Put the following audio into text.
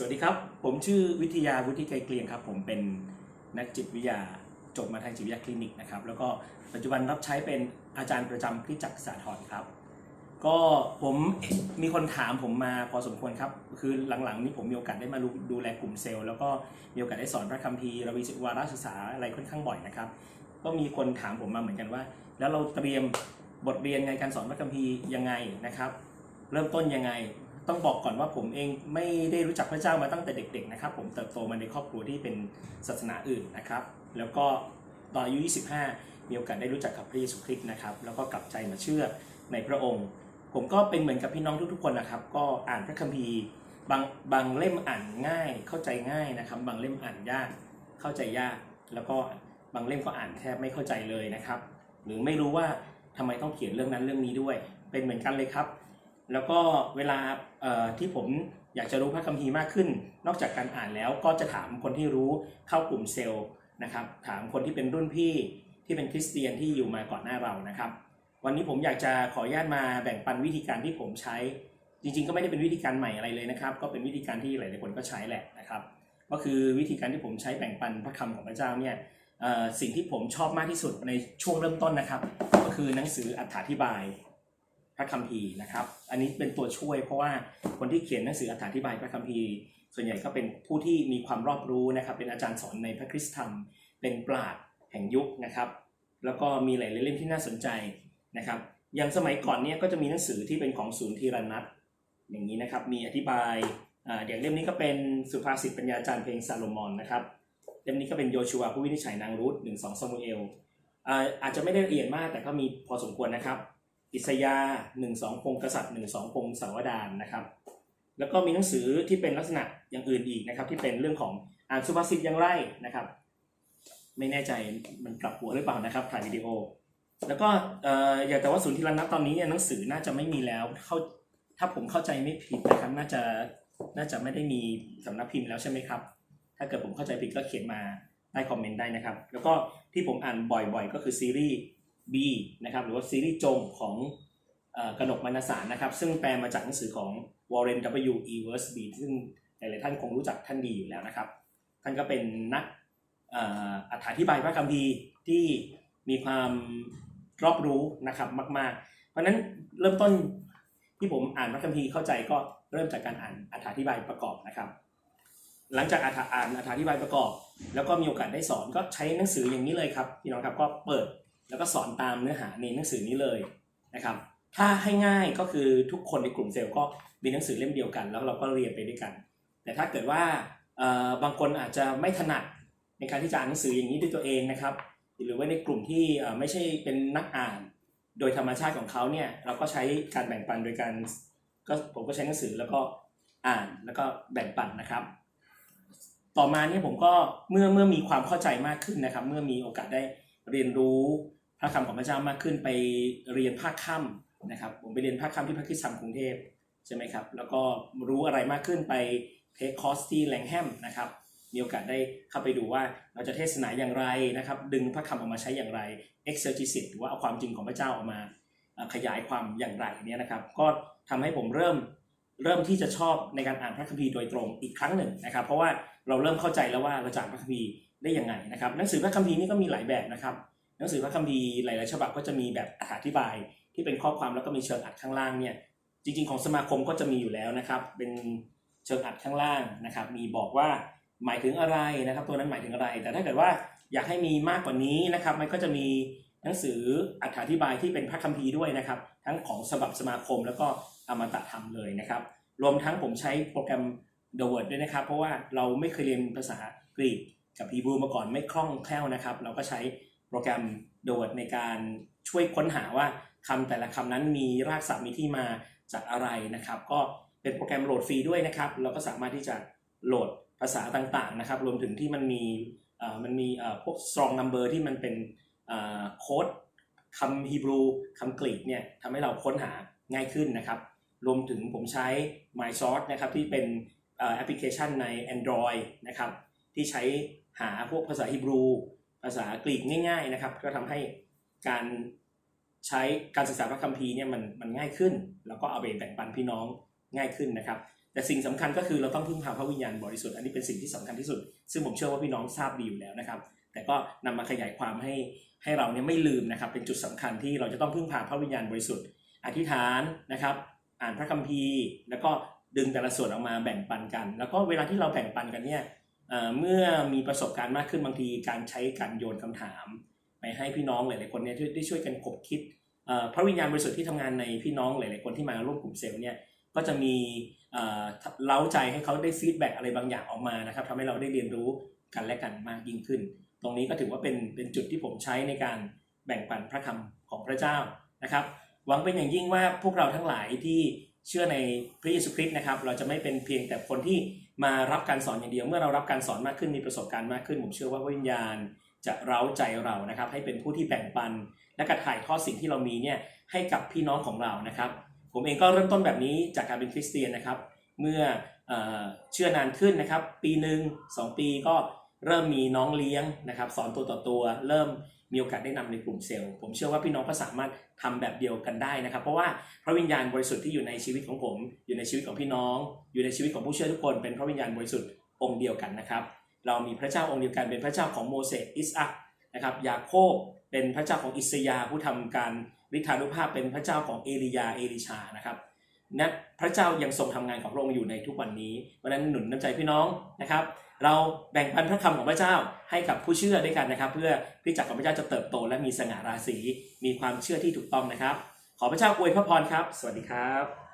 สวัสดีครับ ผมชื่อวิทยาวุฒิไกรเกลียงครับ ผมเป็นนักจิตวิทยาจบมาทางจิตวิทยาคลินิกนะครับ แล้วก็ปัจจุบันรับใช้เป็นอาจารย์ประจำคริจักรสาธรครับ ก็ผมมีคนถามผมมาพอสมควรครับ คือหลังๆนี้ผมมีโอกาสได้มาดูแลกลุ่มเซลล์ แล้วก็มีโอกาสได้สอนพระคัมภีร์ระวีศวาระศึกษาอะไรค่อนข้างบ่อยนะครับ ก็มีคนถามผมมาเหมือนกันว่า แล้วเราเตรียมบทเรียนในการสอนพระคัมภีร์ยังไงนะครับ เริ่มต้นยังไง ต้องบอกก่อนว่าผมเองไม่ได้รู้จักพระเจ้ามาตั้งแต่เด็กๆนะครับ ผมเติบโตมาในครอบครัวที่เป็นศาสนาอื่นนะครับ แล้วก็ตอนอายุ 25 มีโอกาสได้รู้จักกับพระเยซูคริสต์นะครับ แล้วก็กลับใจมาเชื่อในพระองค์ ผมก็เป็นเหมือนกับพี่น้องทุกๆคนนะครับ ก็อ่านพระคัมภีร์บางบางเล่มอ่านง่าย เข้าใจง่ายนะครับ บางเล่มอ่านยาก เข้าใจยาก แล้วก็บางเล่มก็อ่านแทบไม่เข้าใจเลยนะครับ หรือไม่รู้ว่าทำไมต้องเขียนเรื่องนั้นเรื่องนี้ด้วย เป็นเหมือนกันเลยครับ แล้วก็เวลาที่ผมอยากจะรู้พระคัมภีร์มากขึ้น นอกจากการอ่านแล้วก็จะถามคนที่รู้เข้ากลุ่มเซลล์นะครับ ถามคนที่เป็นรุ่นพี่ที่เป็นคริสเตียนที่อยู่มาก่อนหน้าเรานะครับ วันนี้ผมอยากจะขออนุญาตมาแบ่งปันวิธีการที่ผมใช้ จริง ๆ ก็ไม่ได้เป็นวิธีการใหม่อะไรเลยนะครับ ก็เป็นวิธีการที่หลายๆคนก็ใช้แหละนะครับ ก็คือวิธีการที่ผมใช้แบ่งปันพระคำของพระเจ้าเนี่ยสิ่งที่ผมชอบมากที่สุดในช่วงเริ่มต้นนะครับ ก็คือหนังสืออธิบาย พระคัมภีร์นะครับ อันนี้เป็นตัวช่วยเพราะว่าคนที่เขียนหนังสืออธิบายพระคัมภีร์ ส่วนใหญ่ก็เป็นผู้ที่มีความรอบรู้นะครับ เป็นอาจารย์สอนในพระคริสตธรรม เป็นปราชญ์แห่งยุคนะครับ แล้วก็มีหลายเล่มที่น่าสนใจนะครับ อย่างสมัยก่อนเนี่ยก็จะมีหนังสือที่เป็นของศูนย์ธีรนัทอย่างนี้นะครับ มีอธิบายอ่าอย่างเล่มนี้ก็เป็นสุภาษิตปัญญาจารย์เพลงซาโลมอนนะครับเล่มนี้ก็เป็นโยชูวาผู้วินิจฉัยนางรูธหนึ่งสองซามูเอลอ่าอาจจะไม่ได้ละเอียดมากแต่ก็มีพอสมควรนะครับ อิสยาหนึ่งสองพงศ์กษัตริย์หนึ่งสองพงศ์สาวดารนะครับ แล้วก็มีหนังสือที่เป็นลักษณะอย่างอื่นอีกนะครับ ที่เป็นเรื่องของอ่านสุภาษิตอย่างไรนะครับ ไม่แน่ใจมันกลับหัวหรือเปล่านะครับถ่ายวิดีโอ แล้วก็เอ่าแต่ว่าศูนย์ทีรนัทตอนนี้เนี่ยหนังสือน่าจะไม่มีแล้วเข้าถ้าผมเข้าใจไม่ผิดนะครับน่าจะน่าจะไม่ได้มีสำนักพิมพ์แล้วใช่ไหมครับ ถ้าเกิดผมเข้าใจผิดก็เขียนมาใต้คอมเมนต์ได้นะครับ แล้วก็ที่ผมอ่านบ่อยๆ ก็คือซีรีส์ B นะครับหรือว่าซีรีส์จงของกนกมรรณสารนะครับ ซึ่งแปลมาจากหนังสือของ Warren W. E. w o r s b y ซึ่งหลายๆท่านคงรู้จักท่านดีอยู่แล้วนะครับ ท่านก็เป็นนักอธิบายพระคัมภีร์ที่มีความรอบรู้นะครับมาก ๆ เพราะฉะนั้นเริ่มต้นที่ผมอ่านพระคัมภีร์เข้าใจก็เริ่มจากการอ่านอธิบายประกอบนะครับ หลังจากอ่านอธิบายประกอบ แล้วก็มีโอกาสได้สอนก็ใช้หนังสืออย่างนี้เลยครับพี่น้องครับก็เปิด แล้วก็สอนตามเนื้อหาในหนังสือนี้เลยนะครับ ถ้าให้ง่ายก็คือทุกคนในกลุ่มเซลล์ก็มีหนังสือเล่มเดียวกัน แล้วเราก็เรียนไปด้วยกัน แต่ถ้าเกิดว่าเอ่อบางคนอาจจะไม่ถนัดในการที่จะอ่านหนังสืออย่างนี้ด้วยตัวเองนะครับ หรือว่าในกลุ่มที่เอ่อไม่ใช่เป็นนักอ่าน โดยธรรมชาติของเขาเนี่ยเราก็ใช้การแบ่งปันโดยการก็ผมก็ใช้หนังสือแล้วก็อ่านแล้วก็แบ่งปันนะครับ ต่อมาเนี่ยผมก็เมื่อเมื่อมีความเข้าใจมากขึ้นนะครับ เมื่อมีโอกาสได้เรียนรู้ พระคำของพระเจ้ามากขึ้นไปเรียนภาคค่ำนะครับ ผมไปเรียนภาคค่ำที่พระคริสตธรรมกรุงเทพใช่ไหมครับ แล้วก็รู้อะไรมากขึ้นไปเทคคอร์สที่แลงแฮมนะครับมีโอกาสได้เข้าไปดูว่าเราจะเทศนาอย่างไรนะครับ ดึงพระคำออกมาใช้อย่างไร exegesis หรือว่าเอาความจริงของพระเจ้าออกมาขยายความอย่างไรเนี่ยนะครับ ก็ทำให้ผมเริ่มเริ่มที่จะชอบในการอ่านพระคัมภีร์โดยตรงอีกครั้งหนึ่งนะครับ เพราะว่าเราเริ่มเข้าใจแล้วว่าเราจะอ่านพระคัมภีร์ได้ยังไงนะครับ หนังสือพระคัมภีร์นี่ก็มีหลายแบบนะครับ หนังสือพระคัมภีร์หลายๆฉบับก็จะมีแบบอธิบายที่เป็นข้อความแล้วก็มีเชิงอัดข้างล่างเนี่ยจริงๆของสมาคมก็จะมีอยู่แล้วนะครับ เป็นเชิงอัดข้างล่างนะครับ มีบอกว่าหมายถึงอะไรนะครับ ตัวนั้นหมายถึงอะไร แต่ถ้าเกิดว่าอยากให้มีมากกว่านี้นะครับ มันก็จะมีหนังสืออธิบายที่เป็นพระคัมภีร์ด้วยนะครับ ทั้งของฉบับสมาคมแล้วก็อมตะธรรมเลยนะครับ รวมทั้งผมใช้โปรแกรม The Word ด้วยนะครับ เพราะว่าเราไม่เคยเรียนภาษากรีกกับฮีบรูมาก่อนไม่คล่องแคล่วนะครับ เราก็ใช้ โปรแกรม The Word ในการช่วยค้นหาว่าคำแต่ละคำนั้นมีรากศัพท์มีที่มาจากอะไรนะครับ ก็เป็นโปรแกรมโหลดฟรีด้วยนะครับเราก็สามารถที่จะโหลดภาษาต่างๆนะครับ รวมถึงที่มันมีเอ่อมันมีเอ่อพวก strong number ที่มันเป็นเอ่อโค้ดคำฮีบรูคำกรีกเนี่ยทำให้เราค้นหาง่ายขึ้นนะครับ รวมถึงผมใช้ MySource นะครับที่เป็นแอปพลิเคชันใน Android นะครับที่ใช้หาพวกภาษาฮีบรู ภาษากรีกง่าย ๆนะครับ ก็ทำให้การใช้การศึกษาพระคัมภีร์เนี่ยมันมันง่ายขึ้น แล้วก็เอาไปแบ่งปันพี่น้องง่ายขึ้นนะครับ แต่สิ่งสำคัญก็คือเราต้องพึ่งพาพระวิญญาณบริสุทธิ์อันนี้เป็นสิ่งที่สำคัญที่สุด ซึ่งผมเชื่อว่าพี่น้องทราบดีอยู่แล้วนะครับ แต่ก็นำมาขยายความให้ให้เราเนี่ยไม่ลืมนะครับ เป็นจุดสำคัญที่เราจะต้องพึ่งพาพระวิญญาณบริสุทธิ์ อธิษฐานนะครับ อ่านพระคัมภีร์ แล้วก็ดึงแต่ละส่วนออกมาแบ่งปันกัน แล้วก็เวลาที่เราแบ่งปันกันเนี่ย เมื่อมีประสบการณ์มากขึ้นบางทีการใช้การโยนคำถาม ไปให้พี่น้องหลายๆคนเนี่ยได้ช่วยกันขบคิดเพระวิญญาณบริสุทธิ์ที่ทำงานในพี่น้องหลาย ๆ คนที่มาร่วมกลุ่มเซลล์เนี่ยก็จะมีเอ่อเล้าใจให้เขาได้ฟีดแบ็กอะไรบางอย่างออกมานะครับทำให้เราได้เรียนรู้กันและกันมากยิ่งขึ้น ตรงนี้ก็ถือว่าเป็นเป็นจุดที่ผมใช้ในการแบ่งปันพระคำของพระเจ้านะครับ หวังเป็นอย่างยิ่งว่าพวกเราทั้งหลายที่ เชื่อในพระเยซูคริสต์นะครับ เราจะไม่เป็นเพียงแต่คนที่มารับการสอนอย่างเดียว เมื่อเรารับการสอนมากขึ้นมีประสบการณ์มากขึ้น ผมเชื่อว่าวิญญาณจะเร้าใจเรานะครับ ให้เป็นผู้ที่แบ่งปัน และกระถ่ายทอดสิ่งที่เรามีเนี่ยให้กับพี่น้องของเรานะครับ ผมเองก็เริ่มต้นแบบนี้จากการเป็นคริสเตียนนะครับ เมื่อเอ่อเชื่อนานขึ้นนะครับ ปีหนึ่งสองปีก็เริ่มมีน้องเลี้ยงนะครับ สอนตัวต่อตัว เริ่ม มีโอกาสได้นำในกลุ่มเซลล์ ผมเชื่อว่าพี่น้องก็สามารถทำแบบเดียวกันได้นะครับ เพราะว่าพระวิญญาณบริสุทธิ์ที่อยู่ในชีวิตของผม อยู่ในชีวิตของพี่น้อง อยู่ในชีวิตของผู้เชื่อทุกคนเป็นพระวิญญาณบริสุทธิ์องค์เดียวกันนะครับ เรามีพระเจ้าองค์เดียวกันเป็นพระเจ้าของโมเสสอิสอัคนะครับยาโคบเป็นพระเจ้าของอิสยาผู้ทำการฤทธานุภาพเป็นพระเจ้าของเอลียาเอลิชานะครับนะพระเจ้ายังทรงทำงานของพระองค์อยู่ในทุกวันนี้เพราะนั้นหนุนน้ำใจพี่น้องนะครับ เราแบ่งปันพระคำของพระเจ้าให้กับผู้เชื่อด้วยกันนะครับ เพื่อพิจักรของพระเจ้าจะเติบโตและมีสง่าราศีมีความเชื่อที่ถูกต้องนะครับ ขอพระเจ้าอวยพระพรครับ สวัสดีครับ